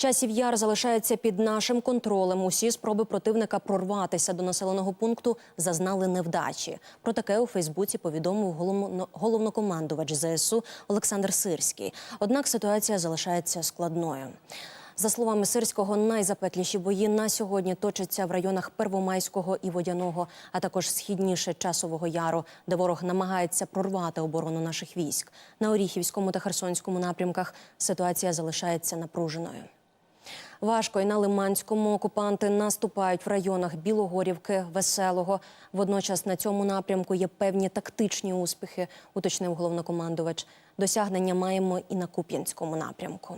Часів яр залишається під нашим контролем. Усі спроби противника прорватися до населеного пункту зазнали невдачі. Про таке у Фейсбуці повідомив головно- головнокомандувач ЗСУ Олександр Сирський. Однак ситуація залишається складною. За словами Сирського, найзапекліші бої на сьогодні точаться в районах Первомайського і Водяного, а також східніше часового яру, де ворог намагається прорвати оборону наших військ. На Оріхівському та Херсонському напрямках ситуація залишається напруженою. Важко і на Лиманському окупанти наступають в районах Білогорівки, Веселого. Водночас на цьому напрямку є певні тактичні успіхи, уточнив головнокомандувач. Досягнення маємо і на Куп'янському напрямку.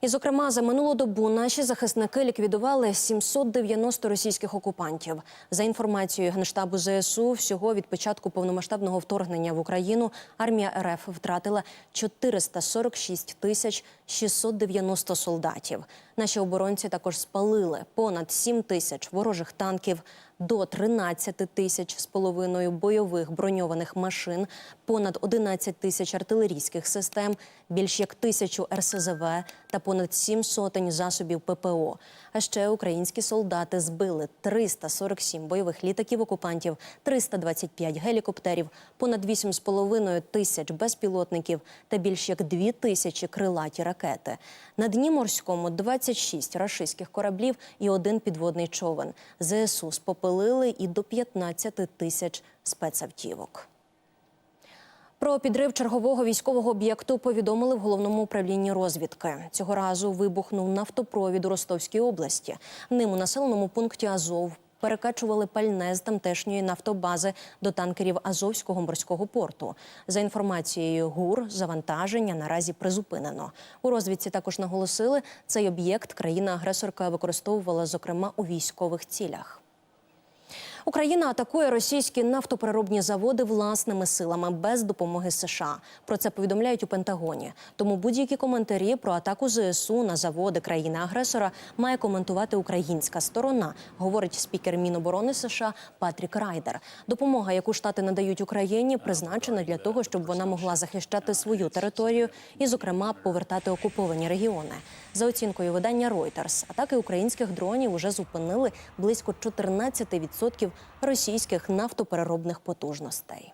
І, зокрема, за минулу добу наші захисники ліквідували 790 російських окупантів. За інформацією генштабу ЗСУ, всього від початку повномасштабного вторгнення в Україну армія РФ втратила 446 тисяч 690 солдатів. Наші оборонці також спалили понад 7 тисяч ворожих танків, до 13 тисяч з половиною бойових броньованих машин, понад 11 тисяч артилерійських систем, більш як тисячу РСЗВ та понад сім сотень засобів ППО. А ще українські солдати збили 347 бойових літаків окупантів, 325 гелікоптерів, понад 8,5 тисяч безпілотників та більш як 2 тисячі крилаті ракети. На дні морському 26 рашистських кораблів і один підводний човен. ЗСУ спопилили і до 15 тисяч спецавтівок. Про підрив чергового військового об'єкту повідомили в головному управлінні розвідки. Цього разу вибухнув нафтопровід у Ростовській області. Ним у населеному пункті Азов перекачували пальне з тамтешньої нафтобази до танкерів Азовського морського порту. За інформацією ГУР, завантаження наразі призупинено. У розвідці також наголосили, цей об'єкт країна-агресорка використовувала зокрема у військових цілях. Україна атакує російські нафтопереробні заводи власними силами без допомоги США. Про це повідомляють у Пентагоні. Тому будь-які коментарі про атаку ЗСУ на заводи країни-агресора має коментувати українська сторона, говорить спікер Міноборони США Патрік Райдер. Допомога, яку штати надають Україні, призначена для того, щоб вона могла захищати свою територію і, зокрема, повертати окуповані регіони. За оцінкою видання Reuters, атаки українських дронів уже зупинили близько 14% російських нафтопереробних потужностей.